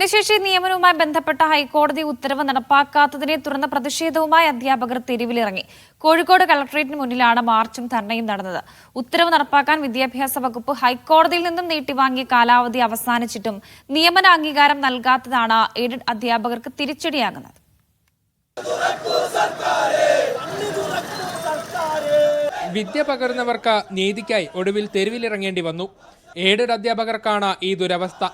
ഭിന്നശേഷി നിയമനവുമായി ബന്ധപ്പെട്ട ഹൈക്കോടതി ഉത്തരവ് നടപ്പാക്കാത്തതിനെ തുടർന്ന് പ്രതിഷേധവുമായി അധ്യാപകർ തെരുവിലിറങ്ങി. കോഴിക്കോട് കളക്ടറേറ്റിന് മുന്നിലാണ് മാർച്ചും ധർണയും നടന്നത്. ഉത്തരവ് നടപ്പാക്കാൻ വിദ്യാഭ്യാസ വകുപ്പ് ഹൈക്കോടതിയിൽ നിന്നും നീട്ടിവാങ്ങിയ കാലാവധി അവസാനിച്ചിട്ടും നിയമന അംഗീകാരം നൽകാത്തതാണ് എയ്ഡഡ് അധ്യാപകർക്ക് തിരിച്ചടിയാകുന്നത്. വിദ്യ പകരുന്നവർക്ക് നീതിക്കായി ഒടുവിൽ തെരുവിലിറങ്ങേണ്ടി വന്നു. എയ്ഡഡ് അധ്യാപകർക്കാണ് ഈ ദുരവസ്ഥ.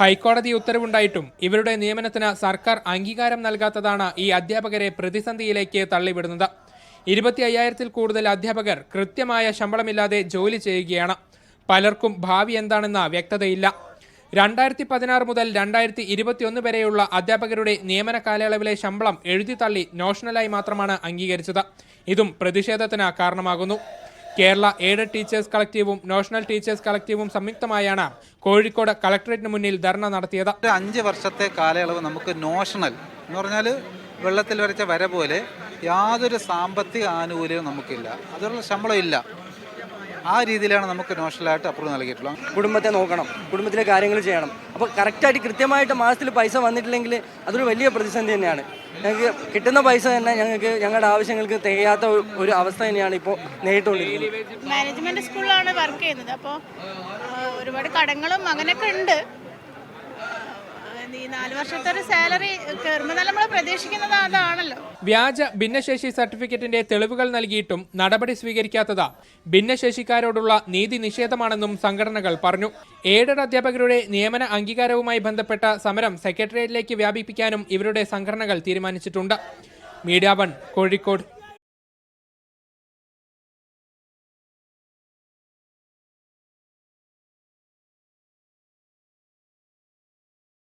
ഹൈക്കോടതി ഉത്തരവുണ്ടായിട്ടും ഇവരുടെ നിയമനത്തിന് സർക്കാർ അംഗീകാരം നൽകാത്തതാണ് ഈ അധ്യാപകരെ പ്രതിസന്ധിയിലേക്ക് തള്ളിവിടുന്നത്. ഇരുപത്തി അയ്യായിരത്തിൽ കൂടുതൽ അധ്യാപകർ കൃത്യമായ ശമ്പളമില്ലാതെ ജോലി ചെയ്യുകയാണ്. പലർക്കും ഭാവി എന്താണെന്ന വ്യക്തതയില്ല. രണ്ടായിരത്തി പതിനാറ് മുതൽ രണ്ടായിരത്തി ഇരുപത്തിയൊന്ന് വരെയുള്ള അധ്യാപകരുടെ നിയമന കാലയളവിലെ ശമ്പളം എഴുതി തള്ളി നോഷണലായി മാത്രമാണ് അംഗീകരിച്ചത്. ഇതും പ്രതിഷേധത്തിന് കാരണമാകുന്നു. കേരള എയ്ഡഡ് ടീച്ചേഴ്സ് കളക്റ്റീവും നാഷണൽ ടീച്ചേഴ്സ് കളക്റ്റീവും സംയുക്തമായാണ് കോഴിക്കോട് കളക്ടറേറ്റിന് മുന്നിൽ ധർണ നടത്തിയത്. അഞ്ച് വർഷത്തെ കാലയളവ് നമുക്ക് നോഷണൽ എന്ന് പറഞ്ഞാൽ വെള്ളത്തിൽ വരച്ച വര പോലെ യാതൊരു സാമ്പത്തിക ആനുകൂല്യവും നമുക്കില്ല. അതിനുള്ള ശമ്പളം ഇല്ല ആ രീതിയിലാണ് നമുക്ക് നോഷണലായിട്ട് അപ്രൂവ് നൽകിയിട്ടുള്ളത്. കുടുംബത്തെ നോക്കണം കുടുംബത്തിലെ കാര്യങ്ങൾ ചെയ്യണം. അപ്പോൾ കറക്റ്റായിട്ട് കൃത്യമായിട്ട് മാസത്തിൽ പൈസ വന്നിട്ടില്ലെങ്കിൽ അതൊരു വലിയ പ്രതിസന്ധി തന്നെയാണ്. ഞങ്ങൾക്ക് കിട്ടുന്ന പൈസ തന്നെ ഞങ്ങൾക്ക് ഞങ്ങളുടെ ആവശ്യങ്ങൾക്ക് തികയാത്ത ഒരു- അവസ്ഥ തന്നെയാണ് ഇപ്പോൾ നേരിട്ടുകൊണ്ടിരിക്കുന്നത്. മാനേജ്മെന്റ് സ്കൂളിലാണ് വർക്ക് ചെയ്യുന്നത്. അപ്പോൾ ഒരുപാട് കടങ്ങളും അങ്ങനെയൊക്കെ ഉണ്ട്. ഈ നാല് വർഷത്തെ ഒരു സാലറി കയറുമ്പോൾ നമ്മൾ പ്രതീക്ഷിക്കുന്നത് അതാണല്ലോ വ്യാജ ഭിന്നശേഷി സർട്ടിഫിക്കറ്റിന്റെ തെളിവുകൾ നൽകിയിട്ടും നടപടി സ്വീകരിക്കാത്തത് ഭിന്നശേഷിക്കാരോടുള്ള നീതി നിഷേധമാണെന്നും സംഘടനകൾ പറഞ്ഞു. എയ്ഡഡ് അധ്യാപകരുടെ നിയമന അംഗീകാരവുമായി ബന്ധപ്പെട്ട സമരം സെക്രട്ടേറിയറ്റിലേക്ക് വ്യാപിപ്പിക്കാനും ഇവരുടെ സംഘടനകൾ തീരുമാനിച്ചിട്ടുണ്ട്. Media one Kozhikode.